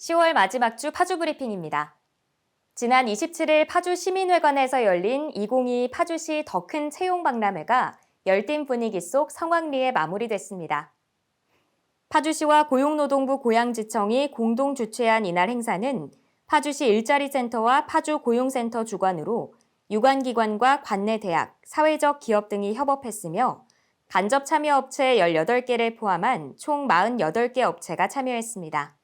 10월 마지막 주 파주 브리핑입니다. 지난 27일 파주 시민회관에서 열린 2022 파주시 더 큰 채용 박람회가 열띤 분위기 속 성황리에 마무리됐습니다. 파주시와 고용노동부 고양지청이 공동 주최한 이날 행사는 파주시 일자리센터와 파주 고용센터 주관으로 유관기관과 관내 대학, 사회적 기업 등이 협업했으며 간접 참여 업체 18개를 포함한 총 48개 업체가 참여했습니다.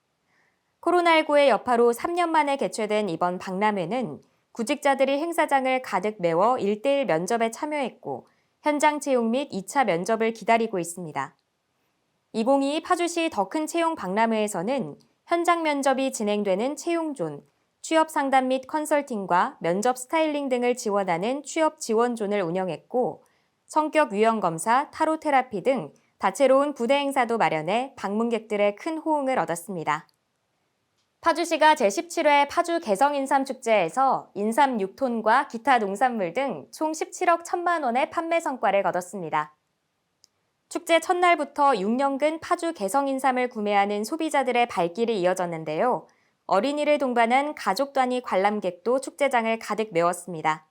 코로나19의 여파로 3년 만에 개최된 이번 박람회는 구직자들이 행사장을 가득 메워 1대1 면접에 참여했고 현장 채용 및 2차 면접을 기다리고 있습니다. 2022 파주시 더 큰 채용 박람회에서는 현장 면접이 진행되는 채용존, 취업 상담 및 컨설팅과 면접 스타일링 등을 지원하는 취업 지원존을 운영했고 성격 유형 검사, 타로 테라피 등 다채로운 부대 행사도 마련해 방문객들의 큰 호응을 얻었습니다. 파주시가 제17회 파주 개성인삼축제에서 인삼 6톤과 기타 농산물 등 총 17억 1천만 원의 판매 성과를 거뒀습니다. 축제 첫날부터 6년근 파주 개성인삼을 구매하는 소비자들의 발길이 이어졌는데요. 어린이를 동반한 가족 단위 관람객도 축제장을 가득 메웠습니다.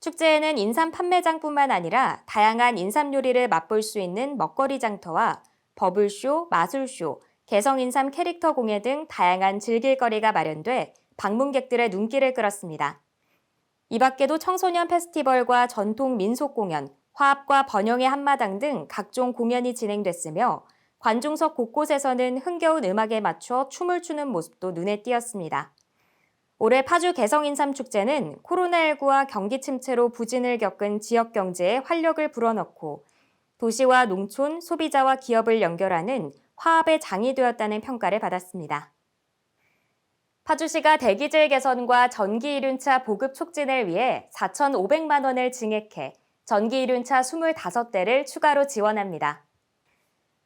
축제에는 인삼 판매장뿐만 아니라 다양한 인삼 요리를 맛볼 수 있는 먹거리 장터와 버블쇼, 마술쇼, 개성인삼 캐릭터 공예 등 다양한 즐길거리가 마련돼 방문객들의 눈길을 끌었습니다. 이 밖에도 청소년 페스티벌과 전통 민속 공연, 화합과 번영의 한마당 등 각종 공연이 진행됐으며 관중석 곳곳에서는 흥겨운 음악에 맞춰 춤을 추는 모습도 눈에 띄었습니다. 올해 파주 개성인삼 축제는 코로나19와 경기 침체로 부진을 겪은 지역 경제에 활력을 불어넣고 도시와 농촌, 소비자와 기업을 연결하는 화합의 장이 되었다는 평가를 받았습니다. 파주시가 대기질 개선과 전기 이륜차 보급 촉진을 위해 4,500만 원을 증액해 전기 이륜차 25대를 추가로 지원합니다.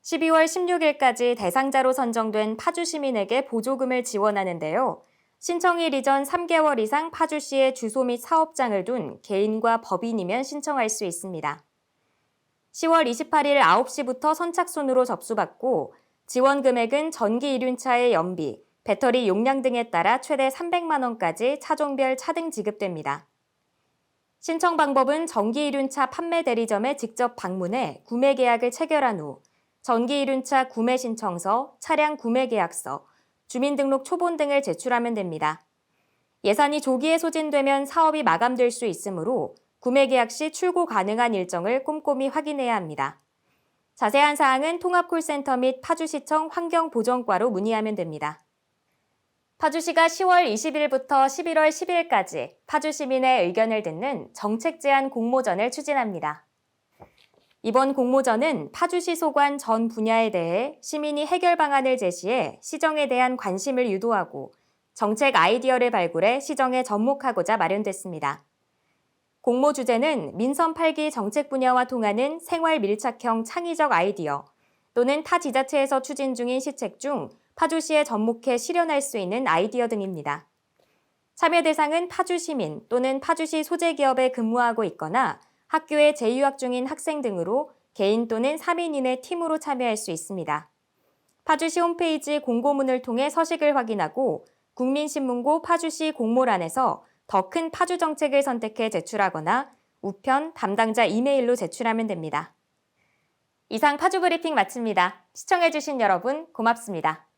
12월 16일까지 대상자로 선정된 파주 시민에게 보조금을 지원하는데요. 신청일 이전 3개월 이상 파주시에 주소 및 사업장을 둔 개인과 법인이면 신청할 수 있습니다. 10월 28일 9시부터 선착순으로 접수받고 지원 금액은 전기 이륜차의 연비, 배터리 용량 등에 따라 최대 300만 원까지 차종별 차등 지급됩니다. 신청 방법은 전기 이륜차 판매 대리점에 직접 방문해 구매 계약을 체결한 후 전기 이륜차 구매 신청서, 차량 구매 계약서, 주민등록 초본 등을 제출하면 됩니다. 예산이 조기에 소진되면 사업이 마감될 수 있으므로 구매 계약 시 출고 가능한 일정을 꼼꼼히 확인해야 합니다. 자세한 사항은 통합콜센터 및 파주시청 환경보전과로 문의하면 됩니다. 파주시가 10월 20일부터 11월 10일까지 파주시민의 의견을 듣는 정책 제안 공모전을 추진합니다. 이번 공모전은 파주시 소관 전 분야에 대해 시민이 해결 방안을 제시해 시정에 대한 관심을 유도하고 정책 아이디어를 발굴해 시정에 접목하고자 마련됐습니다. 공모 주제는 민선 8기 정책 분야와 통하는 생활 밀착형 창의적 아이디어 또는 타 지자체에서 추진 중인 시책 중 파주시에 접목해 실현할 수 있는 아이디어 등입니다. 참여 대상은 파주 시민 또는 파주시 소재 기업에 근무하고 있거나 학교에 재유학 중인 학생 등으로 개인 또는 3인 이내 팀으로 참여할 수 있습니다. 파주시 홈페이지 공고문을 통해 서식을 확인하고 국민신문고 파주시 공모란에서 더 큰 파주 정책을 선택해 제출하거나 우편 담당자 이메일로 제출하면 됩니다. 이상 파주 브리핑 마칩니다. 시청해주신 여러분 고맙습니다.